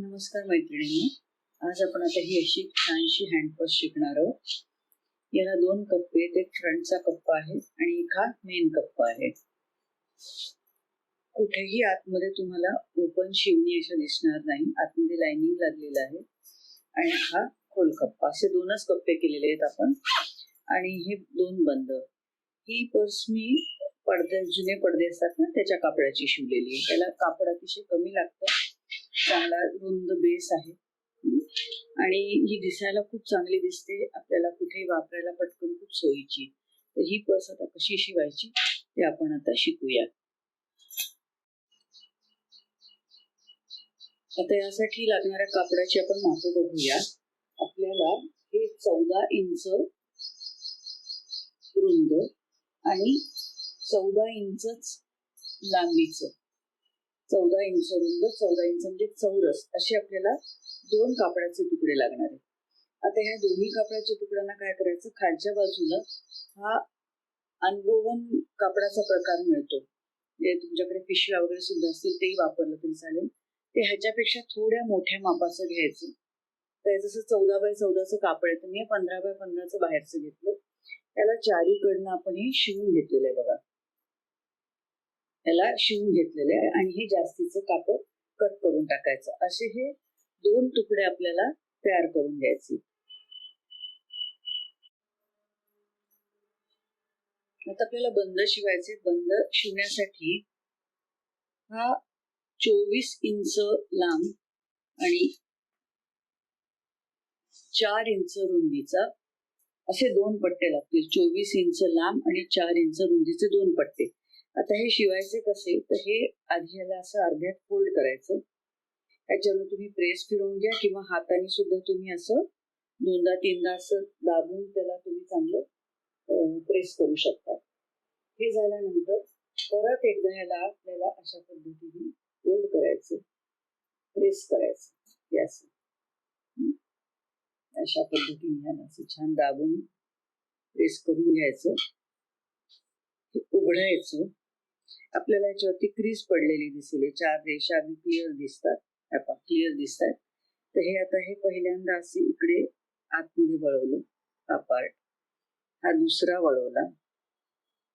नमस्कार मैत्रिणींनो आज आपण आता ही अशी छानशी हँडवॉश शिकणार आहोत. याला दोन कप्पे आहेत. एक फ्रंटचा कप्पा आहे आणि एक हा मेन कप्पा आहे. कुठेही आतमध्ये तुम्हाला ओपन शिवणी अशा दिसणार नाही. आतमध्ये लाइनिंग लागलेलं आहे. आणि हा खोल कप्पा. असे दोनच कप्पे केलेले आहेत आपण. आणि हे दोन बंद. ही पर्स मी पडदे जुने पडदे असतात ना त्याच्या कापडाची शिवलेली आहे. त्याला कापड अतिशय कमी लागतं. चांगला रुंद बेस आहे. आणि ही दिसायला खूप चांगली दिसते. आपल्याला कुठेही वापरायला पटकन खूप सोयीची तर ही पर्स आता कशी शिवायची ते आपण आता शिकूया. आता यासाठी लागणाऱ्या कापडाची आपण माप बघूया. आपल्याला हे चौदा इंच रुंद आणि चौदा इंचच लांबीचं चौदा इंच रुंद चौदा इंच म्हणजे चौरस असे आपल्याला दोन कापडाचे तुकडे लागणार आहेत. आता ह्या दोन्ही कापडाच्या तुकड्यांना काय करायचं? खालच्या बाजूला हा अनवोवन कापडाचा प्रकार मिळतो. जे तुमच्याकडे पिशव्या वगैरे सुद्धा असतील तेही वापरलं तरी चालेल. ते ह्याच्यापेक्षा थोड्या मोठ्या मापाचं घ्यायचं. तर जसं चौदा बाय चौदाचं कापड आहे तर मी पंधरा बाय पंधराचं बाहेरचं घेतलं. त्याला चारीकडनं आपण हे शिवून घेतलेलं आहे बघा. याला शिवून घेतलेले आहे आणि हे जास्तीचं कापड कट करून टाकायचं. असे हे दोन तुकडे आपल्याला तयार करून घ्यायचे. आता आपल्याला बंद शिवायचे. बंद शिवण्यासाठी हा चोवीस इंच लांब आणि चार इंच रुंदीचा असे दोन पट्टे लागतील. चोवीस इंच लांब आणि चार इंच रुंदीचे दोन पट्टे. आता हे शिवायचे कसे? तर हे आधी ह्याला असं अर्ध्यात फोल्ड करायचं. त्याच्यानं तुम्ही प्रेस फिरवून घ्या किंवा हाताने सुद्धा तुम्ही असं दोनदा तीनदा असं दाबून त्याला तुम्ही चांगलं प्रेस करू शकता. हे झाल्यानंतर परत एकदा ह्याला आपल्याला अशा पद्धतीने फोल्ड करायचं. प्रेस करायचं. हे अशा पद्धतीने ह्याला असं छान दाबून प्रेस करून घ्यायचं. उघडायचं. आपल्याला याच्यावरती क्रीज पडलेली दिसेल. चार रेषा अगदी क्लिअर दिसतात. क्लिअर दिसतात. तर हे आता हे पहिल्यांदा असे इकडे आतमध्ये वळवलं. हा पार्ट हा दुसरा वळवला.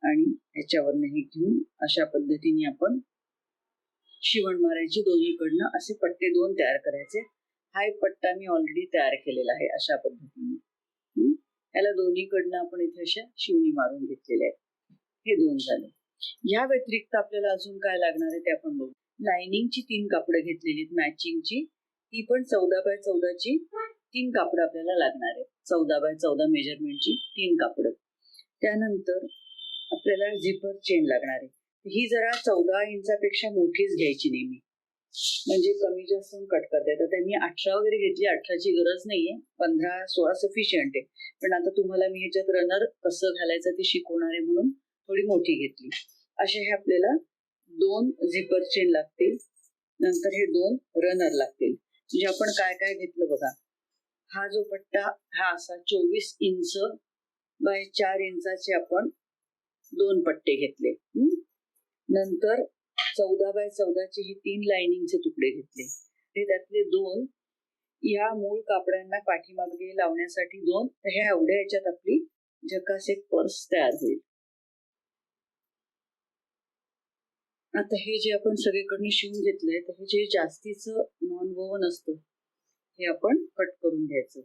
आणि ह्याच्यावरनं हे घेऊन अशा पद्धतीने आपण शिवण मारायची दोन्हीकडनं असे पट्टे दोन तयार करायचे. हा एक पट्टा मी ऑलरेडी तयार केलेला आहे अशा पद्धतीने. हम्म? याला दोन्हीकडनं आपण इथे अशा शिवणी मारून घेतलेल्या आहेत. हे दोन झाले. या व्यतिरिक्त आपल्याला अजून काय लागणार आहे ते आपण बघू. लायनिंगची तीन कापडं घेतलेली मॅचिंगची ती पण चौदा बाय चौदाची तीन कापडं आपल्याला लागणार आहे चौदा बाय चौदा मेजरमेंटची तीन कापडं. त्यानंतर आपल्याला झिपर चेन लागणार आहे. ही जरा चौदा इंचापेक्षा मोठीच घ्यायची नेहमी. म्हणजे कमी जास्त कट करता तर मी अठरा वगैरे घेतली अठराची गरज नाहीये. पंधरा सोळा सफिशियंट आहे. पण आता तुम्हाला मी ह्याच्यात रनर कसं घालायचं ते शिकवणार आहे म्हणून थोडी मोठी घेतली. असे हे आपल्याला दोन झिपर चेन लागतील. नंतर हे दोन रनर लागतील. म्हणजे आपण काय काय घेतलं बघा. हा जो पट्टा हा असा चोवीस इंच बाय चार इंचाचे आपण दोन पट्टे घेतले. नंतर चौदा बाय चौदाचे हे तीन लाइनिंगचे तुकडे घेतले. हे त्यातले दोन या मूळ कापड्यांना पाठीमागे लावण्यासाठी दोन तर ह्या एवढ्या याच्यात आपली झकास एक पर्स तयार होईल. आता हे जे आपण सगळीकडनं शिवून घेतलंय तर हे जे जास्तीचं नॉन वोवन असतं हे आपण कट करून घ्यायचं.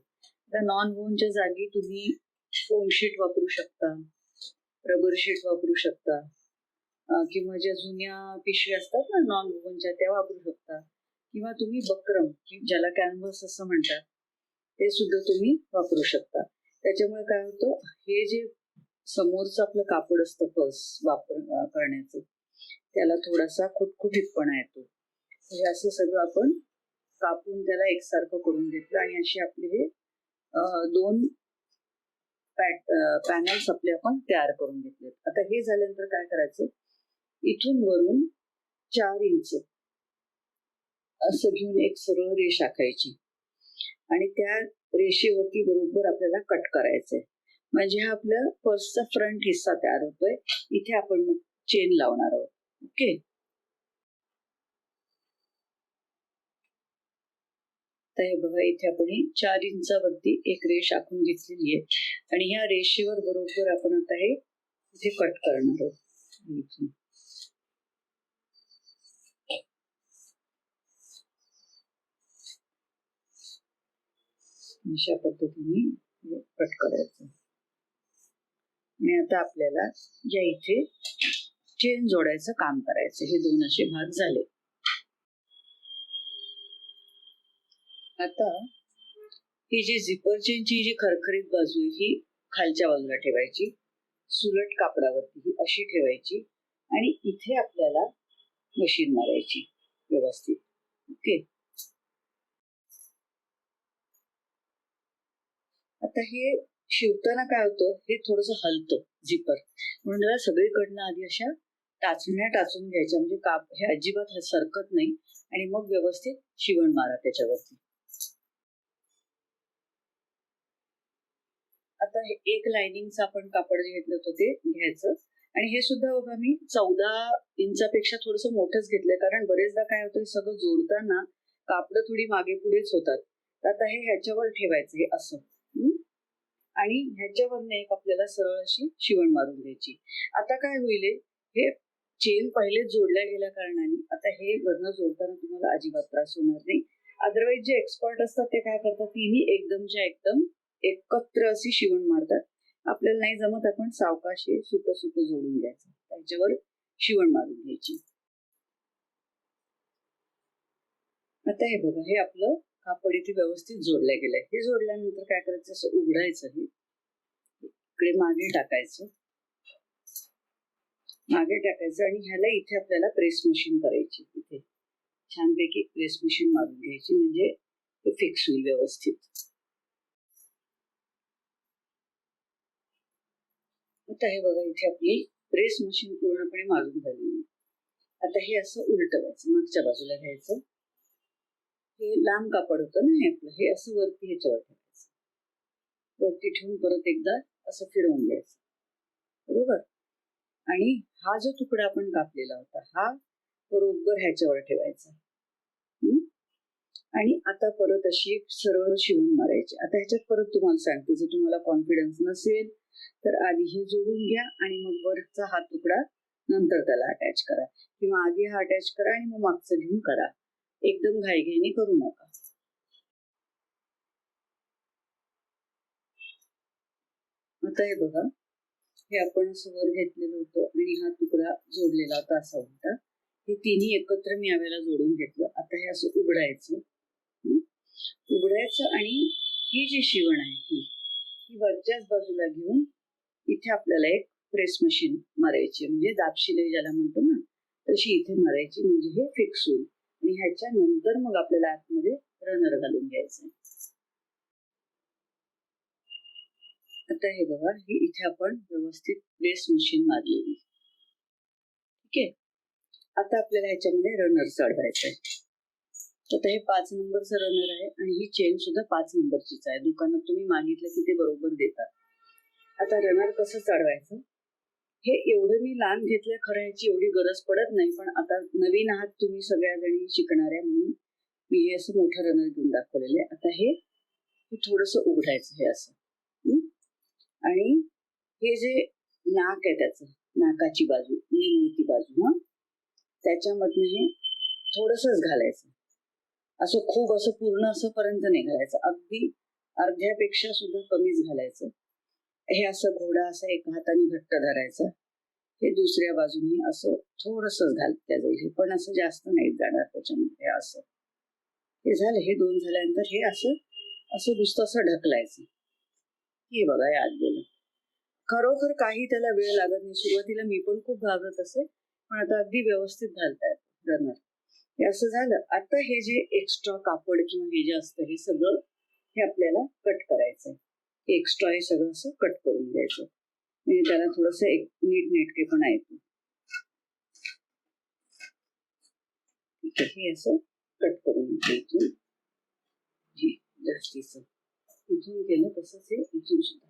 त्या नॉन वोवनच्या जागी तुम्ही फोमशीट वापरू शकता रबर शीट वापरू शकता किंवा ज्या जुन्या पिशव्या असतात ना नॉन वोवनच्या त्या वापरू शकता. किंवा तुम्ही बक्रम ज्याला कॅनव्हस असं म्हणतात ते सुद्धा तुम्ही वापरू शकता. त्याच्यामुळे काय होतं हे जे समोरचं आपलं कापड असतं पस वापर करण्याचं त्याला थोडासा खुटखुटीतपणा येतो. हे असं सगळं आपण कापून त्याला एकसारखं करून घेतलं आणि असे आपले हे दोन पॅट पॅनल्स आपले आपण तयार करून घेतले आता हे झाल्यानंतर काय करायचं? इथून वरून चार इंच असं घेऊन एक सरळ रेष आखायची. आणि त्या रेषेवरती बरोबर आपल्याला कट करायचंय. म्हणजे हा आपला पर्सचा फ्रंट हिस्सा तयार होतोय. इथे आपण मग चेन लावणार आहोत. ओके. आता हे बघा इथे आपण चार इंचावरती एक रेष आखून घेतलेली आहे. आणि ह्या रेषेवर बरोबर आपण आता हे इथे कट करणार आहोत. अशा पद्धतीने कट करायचं. आणि आता आपल्याला या इथे चेन जोडायचं काम करायचं. हे दोन असे भाग झाले. आता ही जी झिपर चेनची जी खरखरीत बाजू आहे ही खालच्या बाजूला ठेवायची. सुलट कापडावरती ही अशी ठेवायची. आणि इथे आपल्याला मशीन मारायची व्यवस्थित. ओके आता हे शिवताना काय होतं? हे थोडस हलतं झिपर म्हणून त्याला सगळीकडनं आधी अशा टाचण्या टाचून घ्यायच्या. म्हणजे काप हे अजिबात सरकत नाही. आणि मग व्यवस्थित शिवण मारा त्याच्यावरती. आता हे एक लाइनिंगचं आपण कापड घेतलं होतं ते घ्यायचं. आणि हे सुद्धा बघा मी चौदा इंचापेक्षा थोडस मोठंच घेतलंय. कारण बरेचदा काय होतं सगळं जोडताना कापड थोडी मागे पुढेच होतात. तर आता हे ह्याच्यावर ठेवायचं हे असं. आणि ह्याच्यावरनं एक आपल्याला सरळ अशी शिवण मारून घ्यायची. आता काय होईल हे? चेन पहिले जोडल्या गेल्या कारणाने. आता हे वरनं जोडताना तुम्हाला अजिबात त्रास होणार नाही. अदरवाईज जे एक्सपर्ट असतात ते काय करतात? तिन्ही एकदमच्या एकदम एकत्र अशी शिवण मारतात. आपल्याला नाही जमत आपण सावकाशे सुट सुट जोडून घ्यायचं. त्याच्यावर शिवण मारून घ्यायची. आता हे बघा हे आपलं कापड इथे व्यवस्थित जोडल्या गेलंय. हे जोडल्यानंतर काय करायचं? असं उघडायचं हे. इकडे मागे टाकायचं. मागे टाकायचं आणि ह्याला इथे आपल्याला प्रेस मशीन करायची इथे. छानपैकी प्रेस मशीन मारून घ्यायची म्हणजे ते फिक्स होईल व्यवस्थित. आता हे बघा इथे आपली प्रेस मशीन पूर्णपणे मारून झालेली आता हे असं उलटवायचं मागच्या बाजूला घ्यायचं. हे लांब कापड होतं ना हे आपलं हे असं वरती ह्याच्यावर ठेवायचं. वरती ठेवून परत एकदा असं फिरवून घ्यायचं. बरोबर? आणि हा जो तुकडा आपण कापलेला होता हा बरोबर ह्याच्यावर ठेवायचा. हम्म? आणि आता परत अशी एक सरळ शिवून मारायची. आता ह्याच्यात परत तुम्हाला सांगते जर तुम्हाला कॉन्फिडन्स नसेल तर आधी हे जोडून घ्या आणि मग वरचा हा तुकडा नंतर त्याला अटॅच करा. किंवा आधी हा अटॅच करा आणि मग मागचं घेऊन करा. एकदम घाईघाईने करू नका. आता हे बघा. हे आपण असं वर घेतलेलं होतं आणि हा तुकडा जोडलेला होता असा होता. हे तिन्ही एकत्र मी यावेळेला जोडून घेतलं. आता हे असं उघडायचं. उघडायचं आणि ही जी शिवण आहे ही ही वरच्याच बाजूला घेऊन इथे आपल्याला एक प्रेस मशीन मारायची म्हणजे म्हणजे दाबशिलाई ज्याला म्हणतो ना तशी इथे मारायची. म्हणजे हे फिक्स होईल. आणि ह्याच्या नंतर मग आपल्याला आतमध्ये रनर घालून घ्यायचं आहे. आता हे बघा हे इथे आपण व्यवस्थित प्रेस मशीन मारलेली. ठीक आहे? आता आपल्याला ह्याच्यामध्ये रनर चढवायचं आहे. आता हे पाच नंबरचं रनर आहे आणि ही चेन सुद्धा पाच नंबरचीच आहे. दुकानात तुम्ही मागितलं की ते बरोबर देतात. आता रनर कसं चढवायचं? हे एवढं मी लांब घेतलं खरं ह्याची एवढी गरज पडत नाही पण आता नवीन आहात तुम्ही सगळ्या जणी शिकणाऱ्या म्हणून मी हे असं मोठं रनर घेऊन दाखवलेलं आहे. आता हे थोडंसं उघडायचं हे असं. आणि हे जे नाक आहे त्याचं नाकाची बाजू निमुळती बाजू हा? त्याच्यामधनं हे थोडसच घालायचं. असं खूप असं पूर्ण असं पर्यंत नाही घालायचं. अगदी अर्ध्यापेक्षा सुद्धा कमीच घालायचं. हे असं घोडा असं एका हाताने घट्ट धरायचा. हे दुसऱ्या बाजूने असं थोडसच घालत्या जाईल हे पण असं जास्त नाही जाणार त्याच्यामध्ये असं. हे झालं हे दोन झाल्यानंतर हे असं असं नुसतं असं ढकलायचं. हे बघा हे आत गेलं. खरोखर काही त्याला वेळ लागत नाही. सुरुवातीला मी पण खूप घाबरत असे पण आता अगदी व्यवस्थित घालतायत रनर हे असं झालं. आता हे जे एक्स्ट्रा कापड किंवा हे जे असतं हे सगळं हे आपल्याला कट करायचंय. एक्स्ट्रा हे सगळं असं कट करून द्यायचं. म्हणजे त्याला थोडस एक नीट नेटकेपणा येतो आहे हे असं कट करून द्यायचं. जास्तीच. इथून केलं तसंच हे इथून सुद्धा.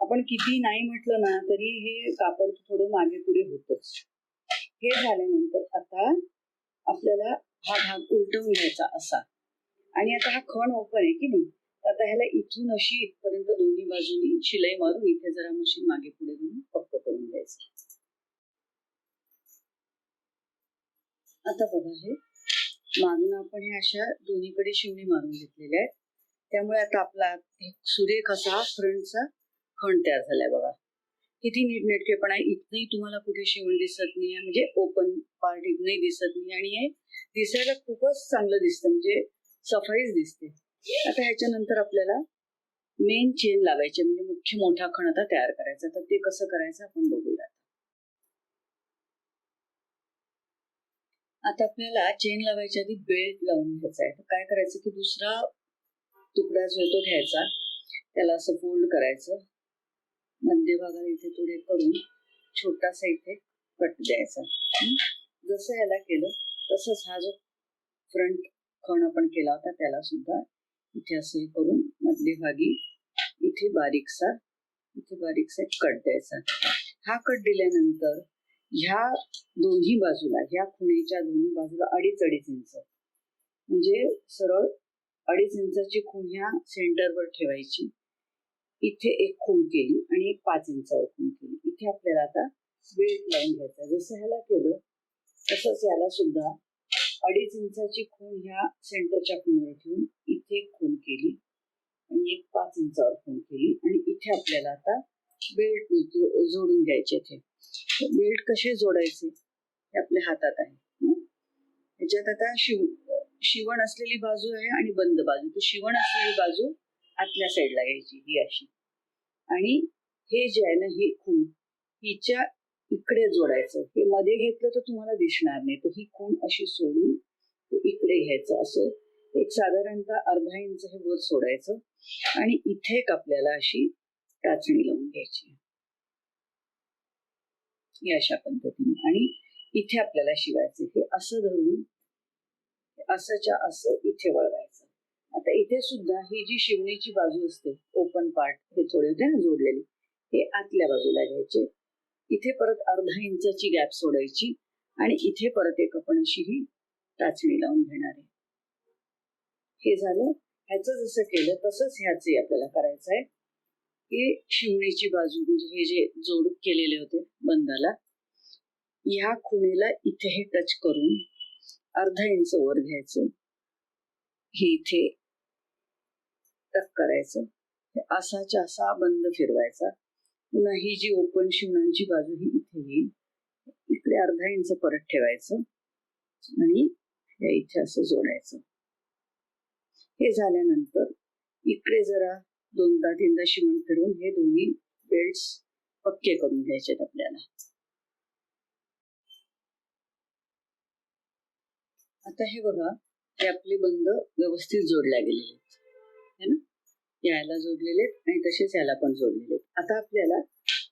आपण किती नाही म्हटलं ना तरी हे कापड थोडं मागे पुढे होतच. हे झाल्यानंतर आता आपल्याला हा भाग उलटवून घ्यायचा असा. आणि आता हा खण ओपन आहे की नाही? आता ह्याला इथून अशी इथपर्यंत दोन्ही बाजूनी शिलाई मारून इथे जरा मशीन मागे पुढे घेऊन पक्क करून घ्यायचं. आता बघा हे. मागून आपण हे अशा दोन्हीकडे शिवणी मारून घेतलेल्या आहेत. त्यामुळे आता आपला एक सुरेख असा फ्रंटचा खण तयार झालाय बघा. किती नीटनेटकेपणा आहे इथनही तुम्हाला कुठे शिवण दिसत नाही म्हणजे ओपन पार्ट इथनही दिसत नाही आणि हे दिसायला खूपच चांगलं दिसतं म्हणजे सफाईच दिसते. आता ह्याच्यानंतर आपल्याला मेन चेन लावायचे म्हणजे मुख्य मोठा खण आता तयार करायचा. तर ते कसं करायचं आपण बघूया. आता आपल्याला चेन लावायच्या आधी बेल्ट लावून घ्यायचा आहे. तर काय करायचं की दुसरा तुकडा जो आहे तो घ्यायचा. त्याला असं फोल्ड करायचं. मध्यभागाला इथे थोडे करून छोटासा इथे कट द्यायचा. जसं याला केलं तसंच हा जो फ्रंट खण आपण केला होता त्याला सुद्धा इथे असं हे करून मध्यभागी इथे बारीकसा इथे बारीकसा कट द्यायचा. हा कट दिल्यानंतर ह्या दोन्ही बाजूला ह्या खुणेच्या दोन्ही बाजूला अडीच अडीच इंच. म्हणजे सरळ अडीच इंचाची खूण ह्या सेंटरवर ठेवायची. इथे एक खूण केली आणि एक पाच इंचावर खूण केली. इथे आपल्याला आता बेल्ट लावून घ्यायचा जसं ह्याला केलं तसंच याला सुद्धा अडीच इंचाची खूण ह्या सेंटरच्या खुणीवर ठेवून इथे एक खूण केली आणि एक पाच इंचावर खूण केली. आणि इथे आपल्याला आता बेल्ट जोडून घ्यायचे इथे. बेल्ट कसे जोडायचे हे आपल्या हातात आहे. याच्यात आता शिव शिवण असलेली बाजू आहे आणि बंद बाजू. तर शिवण असलेली बाजू आतल्या साईडला घ्यायची ही अशी. आणि हे जे आहे ना ही खूण हिच्या इकडे जोडायचं. हे मध्ये घेतलं तर तुम्हाला दिसणार नाही. तर ही खूण अशी सोडून इकडे घ्यायचं. असं एक साधारणतः अर्धा इंच हे वर सोडायचं. आणि इथे एक आपल्याला अशी टाचणी लावून घ्यायची ही अशा पद्धतीने. आणि इथे आपल्याला शिवायचं हे असं धरून असंच्या असं इथे वळवायचं. आता इथे सुद्धा ही जी शिवणीची बाजू असते ओपन पार्ट हे थोडे होते ना जोडलेले हे आतल्या बाजूला घ्यायचे. इथे परत अर्धा इंचाची गॅप सोडायची आणि इथे परत एक आपण अशी ही टाचणी लावून घेणार आहे. हे झालं. ह्याचं जसं केलं तसंच ह्याचंही आपल्याला करायचं आहे. हे शिवणीची बाजू म्हणजे हे जे जोड केलेले होते बंदाला ह्या खुणेला इथे हे टच करून अर्धा इंच वर घ्यायचं. हे इथे टक करायचं. असाच्या असा बंद फिरवायचा. पुन्हा ही जी ओपन शिवणांची बाजू ही इथे येईल. इकडे अर्धा इंच परत ठेवायचं. आणि इथे असं जोडायचं. हे झाल्यानंतर इकडे जरा दोनदा तीनदा शिवण फिरवून हे दोन्ही बेल्ट पक्के करून घ्यायचे आपल्याला. आता हे बघा हे आपले बंद व्यवस्थित जोडल्या गेलेले आहेत. है ना? याला जोडलेले आहेत आणि तसेच याला पण जोडलेले आहेत. आता आपल्याला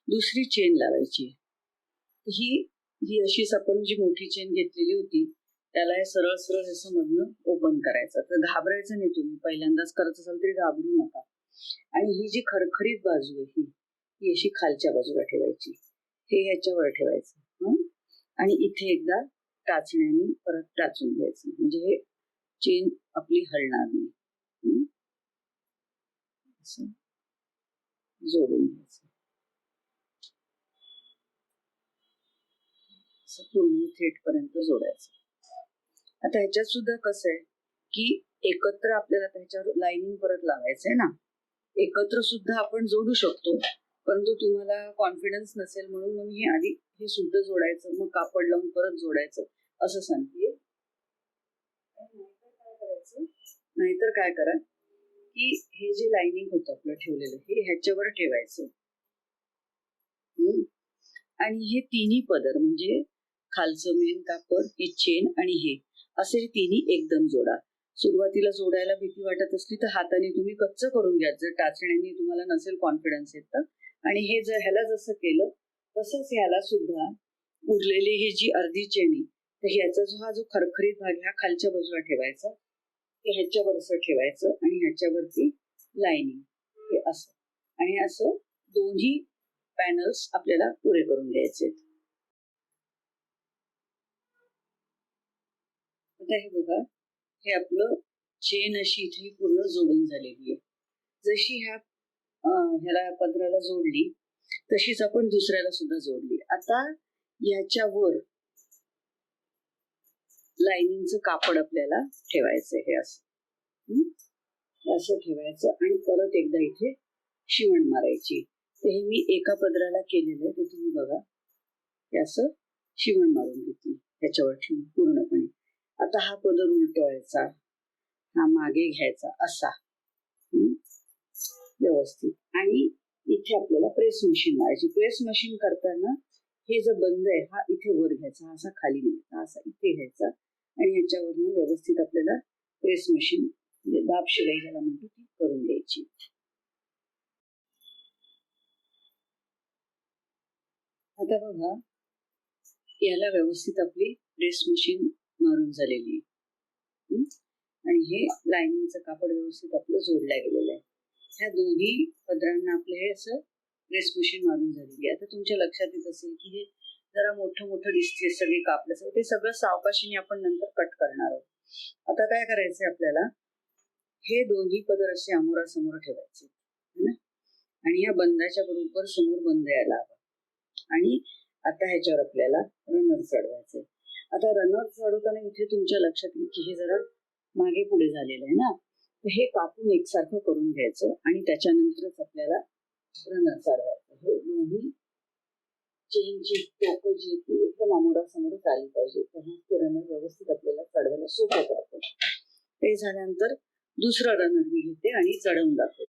दुसरी चेन लावायची आहे. ही ही अशीच आपण जी मोठी चेन घेतलेली होती त्याला हे सरळ सरळ असं मधनं ओपन करायचं. तर घाबरायचं नाही तुम्ही. पहिल्यांदाच करत असाल तरी घाबरू नका. आणि ही जी खरखरीत बाजू आहे ही ही अशी खालच्या बाजूला ठेवायची. हे ह्याच्यावर ठेवायचं आणि इथे एकदा टाचण्याने परत टाचून घ्यायचं. म्हणजे हे चेन आपली हलणार नाही जोडून घ्यायचं. पूर्ण थेट पर्यंत जोडायचं. आता ह्याच्यात सुद्धा कसं आहे की एकत्र आपल्याला त्याच्यावर लाईनिंग परत लावायचं आहे ना? एकत्र सुद्धा आपण जोडू शकतो. परंतु तुम्हाला कॉन्फिडन्स नसेल म्हणून मग मी आधी हे सुद्धा जोडायचं मग कापड लावून परत जोडायचं असं सांगते नाहीतर काय करा की हे जे लाइनिंग होतं आपलं ठेवलेलं हे ह्याच्यावर ठेवायचं. हम्म. आणि हे तिन्ही पदर म्हणजे खालचं मेन कापड हे चेन आणि हे असे तिन्ही एकदम जोडा. सुरुवातीला जोडायला भीती वाटत असली तर हाताने तुम्ही कच्च करून घ्या. जर टाचण्याने तुम्हाला नसेल कॉन्फिडन्स येत तर. आणि हे जर ह्याला जसं केलं तसंच ह्याला सुद्धा उरलेली ही जी अर्धी चेनी तर ह्याचा जो हा जो खरखरीत भाग ह्या खालच्या बाजूला ठेवायचा. ह्याच्यावरचं ठेवायचं आणि ह्याच्यावरती लाईनिंग हे असं. आणि असं दोन्ही पॅनल्स आपल्याला पुरे करून घ्यायचे. आता हे बघा. हे आपलं चेन अशी इथे पूर्ण जोडून झालेली आहे. जशी ह्या ह्याला पदराला जोडली तशीच आपण दुसऱ्याला सुद्धा जोडली. आता याच्यावर लाइनिंगचं कापड आपल्याला ठेवायचं हे असं. असं ठेवायचं आणि परत एकदा इथे शिवण मारायची. तर हे मी एका पदराला केलेलं आहे ते तुम्ही बघा. हे असं शिवण मारून घेतली. त्याच्यावर ठेवून पूर्णपणे. आता हा पदर उलटवायचा. हा मागे घ्यायचा असा. व्यवस्थित. आणि इथे आपल्याला प्रेस मशीन मारायची प्रेस मशीन करताना हे जो बंद आहे हा इथे वर घ्यायचा. असा खाली घ्यायचा. असा इथे घ्यायचा. आणि ह्याच्यावरनं व्यवस्थित आपल्याला प्रेस मशीन म्हणजे दाब शिलाई ज्याला म्हणतो ती करून घ्यायची. आता बघा याला व्यवस्थित आपली प्रेस मशीन मारून झालेली आहे. आणि हे लाइनिंगचं कापड व्यवस्थित आपलं जोडल्या गेलेलं आहे. ह्या दोन्ही पदरांना आपलं हे असं प्रेस मशीन मारून झालेली आहे. आता तुमच्या लक्षात येत असेल की हे जरा मोठं मोठं दिसते सगळे कापलं सगळं ते सगळं सावकाशीने आपण नंतर कट करणार आहोत. आता काय करायचंय आपल्याला? हे दोन्ही पदर असे अमोरासमोर ठेवायचे. है ना? आणि या बंदाच्या बरोबर समोर बंद यायला हवा. आणि आता ह्याच्यावर आपल्याला रनर चढवायचंय. आता रनर चढवताना इथे तुमच्या लक्षात येईल की हे जरा मागे पुढे झालेलं आहे ना. तर हे कापून एकसारखं करून घ्यायचं आणि त्याच्यानंतरच आपल्याला रनर चढवायचं हे दोन्ही चेनची टोक जी आहे ती एकदम आमोरासमोरच आली पाहिजे. तेव्हा ते रनर व्यवस्थित आपल्याला चढवायला सोपं पडतं. ते झाल्यानंतर दुसरा रनर मी घेते आणि चढवून दाखवते.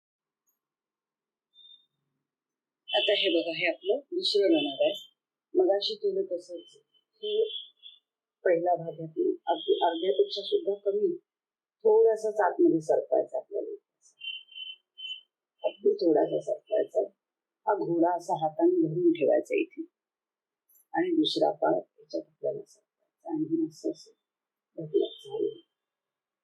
आता हे बघा हे आपलं दुसरं रनर आहे. मगाशी केलं तसंच. हे पहिला भाग घातला अगदी अर्ध्यापेक्षा सुद्धा कमी थोडासाच आतमध्ये सरकायचा आपल्याला अगदी थोडासा सरकायचा हा घोडा असा हाताने धरून ठेवायचा इथे. आणि दुसरा पाय त्याच्यात आपल्याला सरकायचा आणि असं असं. ढकलत झालं असं ढकललं की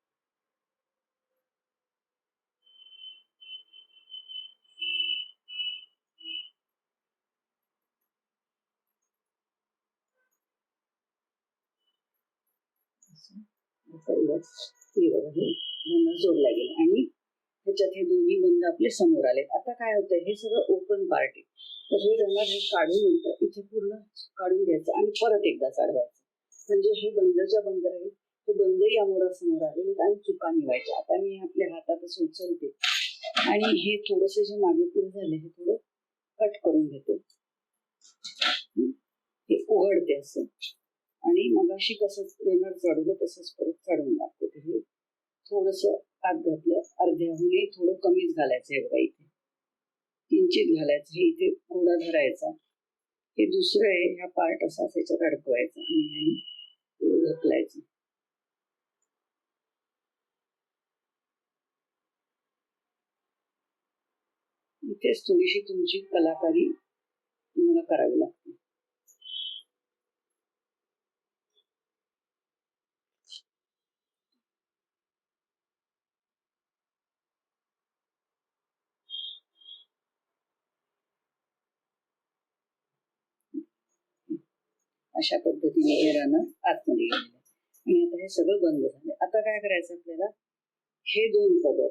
बघा हे बंद जोडला गेला आणि ह्याच्यात हे दोन्ही बंद आपले समोर आले. आता काय होतंय? हे सगळं ओपन पार्ट आहे तर हे रंगात हे काढून नंतर इथे पूर्ण काढून घ्यायचं आणि परत एकदा चढवायचं. म्हणजे हे बंदच्या बंद राहील हे या मोरासमोर आलेले आहेत आणि चुका निवायच्या. आता मी आपल्या हातात असं उचलते. आणि हे थोडंसं जे मागे पुढे झाले हे थोडं कट करून घेते. हे उघडते असं. आणि मगाशी कसं चढवलं तसंच परत चढवून दाखवते हे थोडस आत घातलं. अर्ध्याहूनही थोडं कमीच घालायचं एवढा बघा इथे. किंचित घालायचं. हे इथे घोडा धरायचा. हे दुसरं आहे ह्या पार्ट असा त्याच्यात अडकवायचा आणि ह्याने ढकलायचं. इथेच थोडीशी तुमची कलाकारी तुम्हाला करावी लागते. अशा पद्धतीने हे आतमध्ये गेलेलं आणि आता हे सगळं बंद झालं आता काय करायचं आपल्याला? हे दोन पदर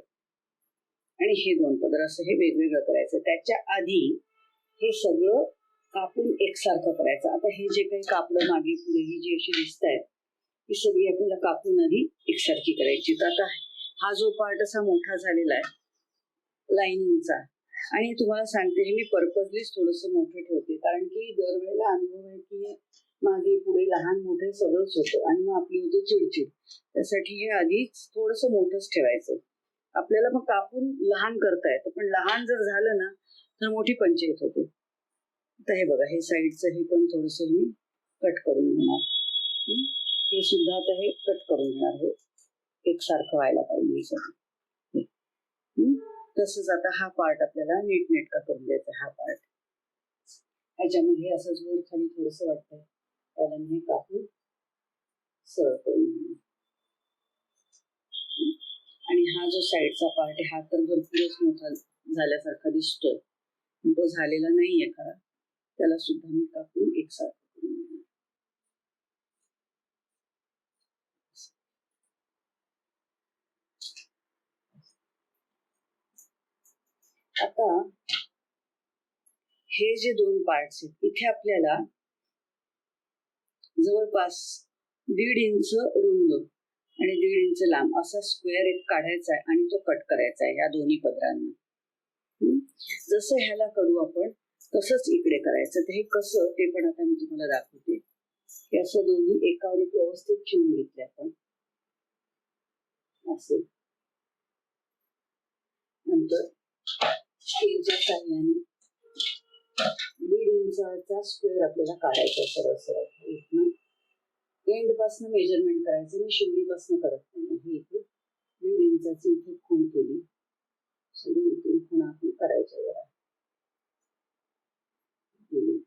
आणि हे दोन पदर असं हे वेगवेगळं करायचं. त्याच्या आधी हे सगळं कापून एकसारखं करायचं. आता हे जे काही कापडं मागे पुढे ही जी अशी दिसत आहेत ही सगळी आपल्याला कापून आधी एकसारखी करायची. तर आता हा जो पार्ट असा मोठा झालेला आहे लाईनिंगचा आणि तुम्हाला सांगते हे मी पर्पजलीच थोडस मोठं ठेवते. कारण की दरवेळेला अनुभव आहे की मागे पुढे लहान मोठे सगळंच होतं आणि मग आपली होती चिडचिड. त्यासाठी हे आधीच थोडस मोठंच ठेवायचं. आपल्याला मग कापून लहान करता येतं. पण लहान जर झालं ना तर मोठी पंचायत होते. आता हे बघा हे साईडचं हे पण थोडस मी कट करून घेणार. हे? सुद्धा आता हे कट करून घेणार. हे एकसारखं व्हायला पाहिजे सगळं. तसंच आता हा पार्ट आपल्याला नीट नेटका करून द्यायचा हा पार्ट ह्याच्यामध्ये असं जोर खाली थोडस वाटतंय. कारण हे आणि हा जो साईडचा पार्ट आहे हा तर भरपूरच मोठा झाल्यासारखा दिसतोय. तो झालेला नाहीये खरा. त्याला सुद्धा मी कापून एकसारखं आता हे जे दोन पार्ट्स आहेत इथे आपल्याला जवळपास दीड इंच रुंद आणि दीड इंच लांब असा स्क्वेअर एक काढायचा आहे आणि तो कट करायचा आहे या दोन्ही पदरांना. जसं ह्याला करू आपण तसंच इकडे करायचं. तर हे कसं ते पण आता मी तुम्हाला दाखवते. हे असं दोन्ही एकावर एक व्यवस्थित ठेवून घेतले आपण. असे. नंतर साह्याने दीड इंचाचा स्क्वेअर आपल्याला काढायचा सरळ सरळ. इथनं एंड पासन मेजरमेंट करायचं मी शिवडीपासून करत नाही. हे इथे दीड इंचाची इथे खूण केली. सगळी इथे खूण आपण करायच्या जरा दीड.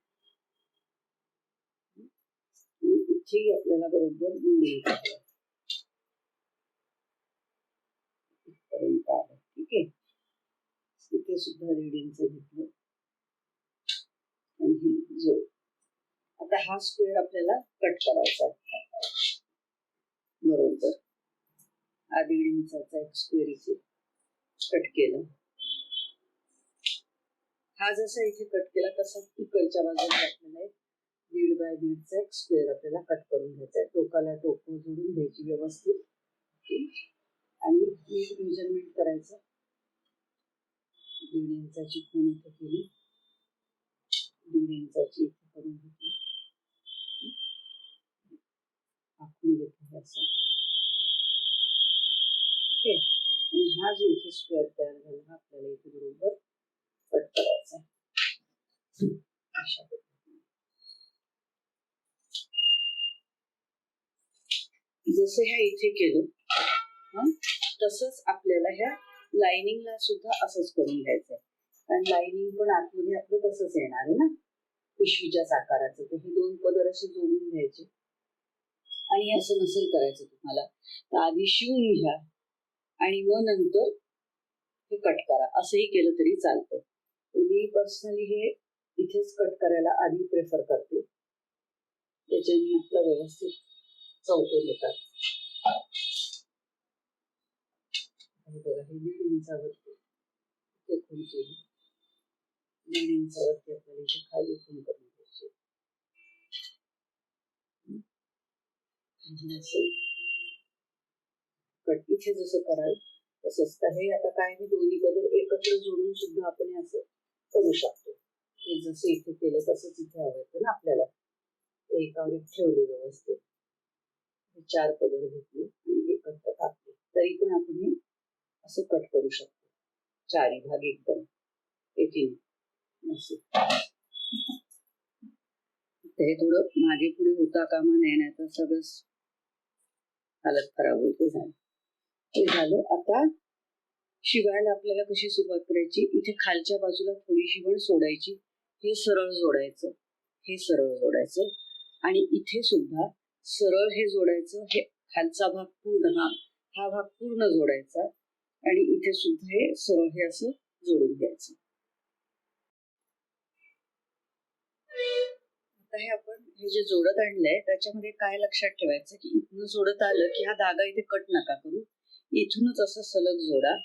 इथे आपल्याला बरोबर दीड इंच इथपर्यंत आलं. ठीक आहे? इथे सुद्धा दीड इंच घेतलं आणि हे जोड आता हा स्क्वेअर आपल्याला कट करायचा आहे. बरोबर. हा दीड इंचाचा एक स्क्वेअर इथे कट केला. हा जसा इथे कट केला तसा इकडच्या बाजूला आपल्याला एक दीड बाय दीडचा एक स्क्वेअर आपल्याला कट करून घ्यायचा आहे. टोकाला टोकं जोडून घ्यायची व्यवस्थित. आणि मेजरमेंट करायचं. दीड इंचाची खूण इथे केली? दीड इंचाची इथे करून घेतली आखून घेतलं असं ओके आणि हा जो इथे स्क्वेअर तयार झाला आपल्याला इथे बरोबर कट करायचा अशा जसं ह्या इथे केलं तसंच आपल्याला ह्या लाइनिंगला सुद्धा असंच करून घ्यायचंय. कारण लाइनिंग पण आतमध्ये आपलं तसंच येणार आहे ना? पिशवीच्याच आकाराचं तर हे दोन पदर असे जोडून घ्यायचे. आणि असं नसेल करायचं तुम्हाला. तर आधी शिवून घ्या. आणि मग नंतर हे कट करा. असंही केलं तरी चालतं. मी पर्सनली हे इथेच कट करायला आधी प्रेफर करते. त्याच्याने आपलं व्यवस्थित चौकोन येतात. बघा हे दीड इंचावरती ते खून केली. दीड इंचावरती आपल्याला इथे खाली खून करून घ्यायची. असं कट इथे जसं कराल तसंच आहे. हे आता काय मी दोन्ही बदल एकत्र जोडून सुद्धा आपण हे असं करू शकतो. हे जसं इथे केलं तसंच इथे हवं ना आपल्याला. ते एकावर एक ठेवले व्यवस्थित. चार पदर घेतले आणि एकत्र टाकले. तरी पण आपण हे असं कट करू शकतो. चारी भाग एकदम. एकीने असं. हे थोडं मागे पुढे होता कामा नये नाही तर सगळंच हालत खराब होईल ते झालं. हे झालं. आता शिवायला आपल्याला कशी सुरुवात करायची? इथे खालच्या बाजूला थोडी शिवण सोडायची. हे सरळ जोडायचं. हे सरळ जोडायचं. आणि इथे सुद्धा सरळ हे जोडायचं. हे खालचा भाग पूर्ण हा हा भाग पूर्ण जोडायचा. आणि इथे सुद्धा हे सरळ हे असं जोडून घ्यायचं. आता हे आपण हे जे जोडत आणलंय त्याच्यामध्ये काय लक्षात ठेवायचं? की इथनं जोडत आलं की हा धागा इथे कट नका करू. इथूनच असं सलग जोडा.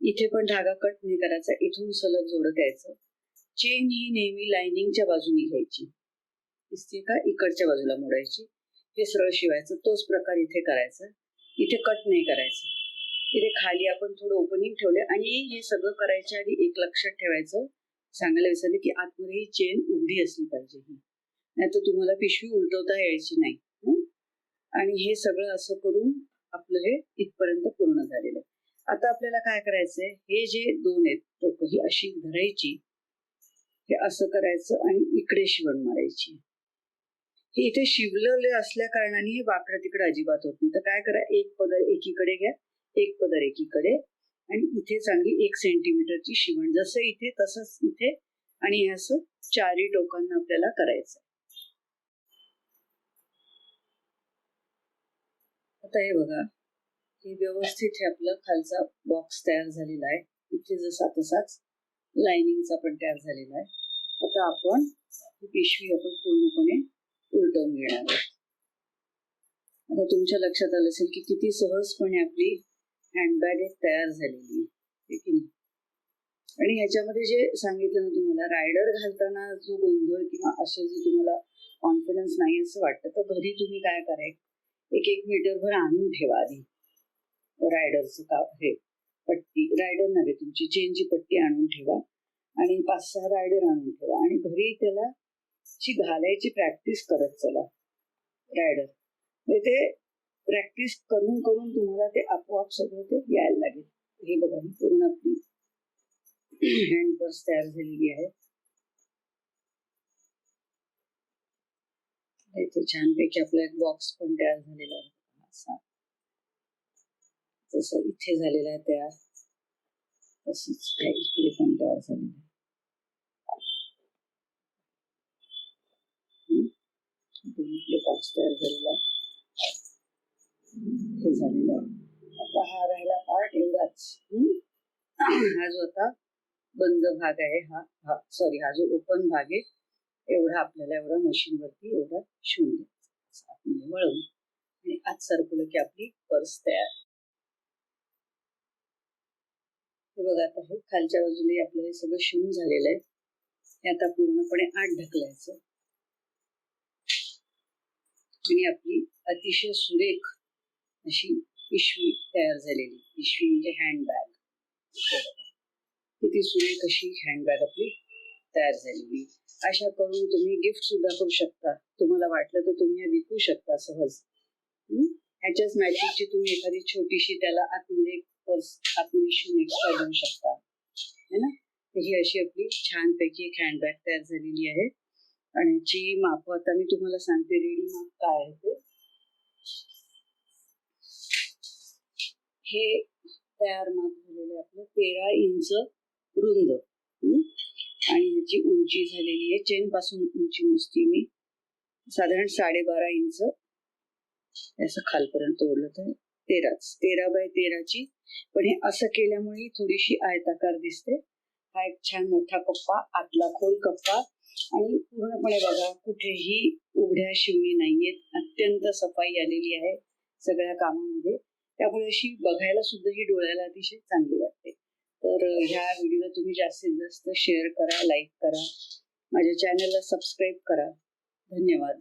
इथे पण धागा कट नाही करायचा इथून सलग जोडत यायचं चेन ही नेहमी लाइनिंगच्या बाजूने घ्यायची. दिसते का? इकडच्या बाजूला मोडायची. हे सरळ शिवायचं तोच प्रकार इथे करायचा. इथे कट नाही करायचं. इथे खाली आपण थोडं ओपनिंग ठेवले आणि हे सगळं करायच्या आधी एक लक्षात ठेवायचं. सांगायला विसरले की आतमध्ये ही चेन उघडी असली पाहिजे ही. नाहीतर तुम्हाला पिशवी उलटवता यायची नाही. आणि हे सगळं असं करून आपलं हे इथपर्यंत पूर्ण झालेलं आहे. आता आपल्याला काय करायचंय? हे जे दोन आहेत टोक ही अशी धरायची हे असं करायचं आणि इकडे शिवण मारायची. हे इथे शिवलेले असल्या कारणाने हे वाकडं तिकडे अजिबात होत नाही. तर काय करा एक पदर एकीकडे घ्या एक पदर एकीकडे आणि इथे चांगली एक सेंटीमीटरची शिवण. जसं इथे तसंच इथे आणि हे असं चारी टोकांना आपल्याला करायचं आहे हे बघा. हे व्यवस्थित हे आपलं. खालचा बॉक्स तयार झालेला आहे. इथे जसा तसाच लाइनिंगचा पण तयार झालेला आहे. आता आपण ही पिशवी आपण पूर्णपणे उलटवून घेणार आहोत. आता तुमच्या लक्षात आलं असेल की किती सहजपणे आपली हँडबॅग तयार झालेली आहे. की नाही? आणि ह्याच्यामध्ये जे सांगितलं ना तुम्हाला रायडर घालताना जो गोंधळ किंवा असे जे तुम्हाला कॉन्फिडन्स नाही असं वाटतं तर घरी तुम्ही काय करायचं? एक एक मीटरभर आणून ठेवा आधी. रायडरचं का हे पट्टी रायडर नव्हे तुमची चेनची पट्टी आणून ठेवा आणि पाच सहा रायडर आणून ठेवा आणि घरी त्याला ची घालायची प्रॅक्टिस करत चला रायडर म्हणजे ते प्रॅक्टिस करून करून तुम्हाला ते आपोआप सगळं ते यायला लागेल. हे बघा पूर्ण आपली हँडपर्स तयार झालेली आहे. इथे छानपैकी आपला एक बॉक्स पण तयार झालेला आहे. असा. जसं इथे झालेला आहे तयार. तसंच काही इकडे पण तयार झालेलं आहे. बॉक्स तयार झालेला आहे. हे झालेलं आहे. आता हा राहिला पार्ट एवढाच. हा जो आता बंद भाग आहे हा हा सॉरी हा जो ओपन भाग आहे एवढा आपल्याला एवढा मशीनवरती एवढा शिवून घ्यायचा. आतमध्ये वळवून आणि आत सरकवलं की आपली पर्स तयार. हे बघा आता हे खालच्या बाजूला आपलं हे सगळं शिवून झालेलं आहे. हे आता पूर्णपणे आत ढकलायचं. आणि आपली अतिशय सुरेख अशी पिशवी तयार झालेली. पिशवी म्हणजे हँडबॅग किती सुरेख अशी हँडबॅग आपली तयार झालेली. अशा करून तुम्ही गिफ्ट सुद्धा करू शकता. तुम्हाला वाटलं तर तुम्ही विकू शकता सहज. हम्म? ह्याच्याच मॅचिंगची तुम्ही एखादी छोटीशी त्याला आतमध्ये पर्स आतमध्ये शिवून एक्स्ट्रा देऊ शकता. है ना? ही अशी आपली छानपैकी एक हँडबॅग तयार झालेली आहे. आणि याची माप आता मी तुम्हाला सांगते रेडी माप काय आहे ते. हे तयार माप झालेलं आहे आपलं तेरा इंच रुंद. हम्म? आणि ह्याची उंची झालेली आहे. चेन पासून उंची मोजती मी. साधारण साडेबारा इंच. असं खालपर्यंत ओढलं तर तेराच. तेरा बाय तेराची. पण हे असं केल्यामुळे थोडीशी आयताकार दिसते. हा एक छान मोठा कप्पा आतला खोल कप्पा. आणि पूर्णपणे बघा कुठेही उघड्या शिवणी नाहीयेत. अत्यंत सफाई आलेली आहे सगळ्या कामामध्ये. त्यामुळे अशी बघायला सुद्धा ही डोळ्याला अतिशय चांगली वाटते. तर ह्या व्हिडिओला तुम्ही जास्तीत जास्त शेअर करा लाईक करा. माझ्या चॅनलला सबस्क्राईब करा. धन्यवाद.